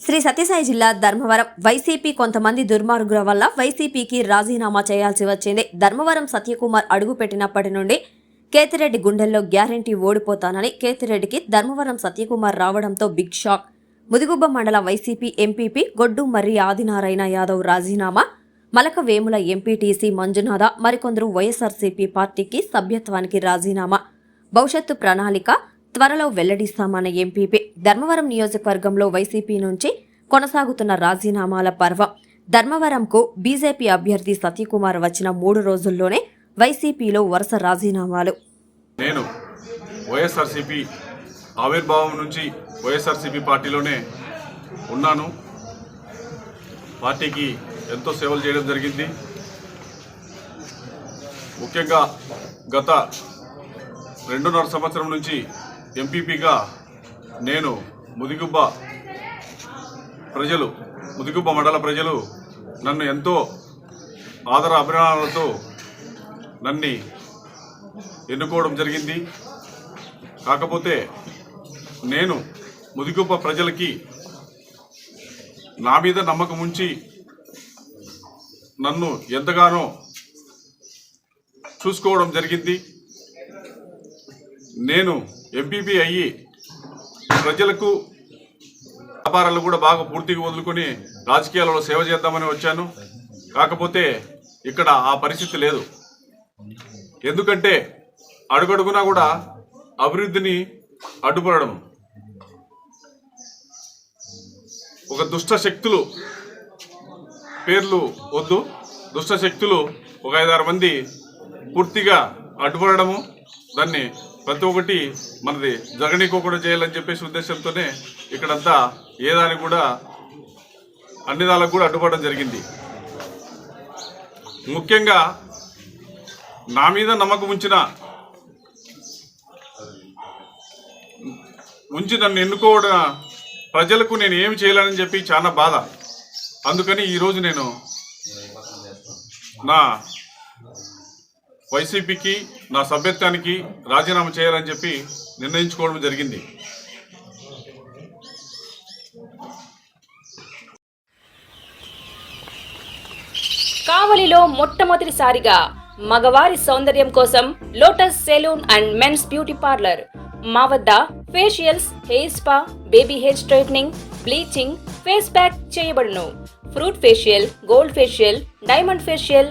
శ్రీ సత్యసాయి జిల్లా ధర్మవరం. వైసీపీ కొంతమంది దుర్మార్గుల వల్ల వైసీపీకి రాజీనామా చేయాల్సి వచ్చింది. ధర్మవరం సత్యకుమార్ అడుగుపెట్టినప్పటి నుండి కేతిరెడ్డి గుండెల్లో గ్యారంటీ ఓడిపోతానని కేతిరెడ్డికి ధర్మవరం సత్యకుమార్ రావడంతో బిగ్ షాక్. ముదిగుబ్బ మండల వైసీపీ ఎంపీపీ గొడ్డు మర్రి ఆదినారాయణ యాదవ్ రాజీనామా. మలక వేముల ఎంపీటీసీ మంజునాథ మరికొందరు వైఎస్ఆర్సీపీ పార్టీకి సభ్యత్వానికి రాజీనామా. భవిష్యత్తు ప్రణాళిక త్వరలో వెల్లడిస్తామన్న ఎంపీపీ ధర్మవరం నియోజకవర్గంలో వైసీపీ నుంచి కొనసాగుతున్న రాజీనామాల పర్వం. ధర్మవరంకు బీజేపీ అభ్యర్థి సత్యకుమార్ వచ్చిన మూడు రోజుల్లోనే వైసీపీలో వరుస రాజీనామాలు. నేను వైఎస్ఆర్సీపీ ఆవిర్భావం నుంచి వైఎస్ఆర్సీపీ పార్టీలోనే ఉన్నాను. పార్టీకి ఎంతో సేవలు చేయడం జరిగింది. ముఖ్యంగా గత రెండున్నర సంవత్సరం నుంచి ఎంపీపీగా నేను ముదిగుబ్బ ప్రజలు ముదిగుబ్బ మండల ప్రజలు నన్ను ఎంతో ఆదర అభిమానాలతో నన్ను ఎన్నుకోవడం జరిగింది. కాకపోతే నేను ముదిగుబ్బ ప్రజలకి నా మీద నమ్మకం ఉంచి నన్ను ఎంతగానో చూసుకోవడం జరిగింది. నేను ఎంపీపీ అయ్యి ప్రజలకు వ్యాపారాలు కూడా బాగా పూర్తిగా వదులుకొని రాజకీయాలలో సేవ చేద్దామని వచ్చాను. కాకపోతే ఇక్కడ ఆ పరిస్థితి లేదు. ఎందుకంటే అడుగడుగునా కూడా అభివృద్ధిని అడ్డుపడడం ఒక దుష్ట శక్తులు పేర్లు వద్దు. దుష్ట శక్తులు ఒక ఐదారు మంది పూర్తిగా అడ్డుపడము దాన్ని ప్రతి ఒక్కటి మనది జగనీకోకుండా చేయాలని చెప్పేసి ఉద్దేశంతోనే ఇక్కడంతా ఏ కూడా అన్ని దానికి కూడా అడ్డుపడడం జరిగింది. ముఖ్యంగా నా మీద నమ్మకం ఉంచిన ఉంచి నన్ను ఎన్నుకోవడం ప్రజలకు నేను ఏమి చేయాలని చెప్పి చాలా బాధ. అందుకని ఈరోజు నేను నా వైసీపీకి నా సభ్యత్వానికి రాజీనామా చేయాలని చెప్పి నిర్ణయించుకోవడం జరిగింది. కావలిలో మొట్టమొదటిసారిగా మగవారి సౌందర్యం కోసం lotus salon and men's beauty parlour మా వద్ద facials hair spa baby hair straightening bleaching face pack చేయబడును. Fruit facial gold facial diamond facial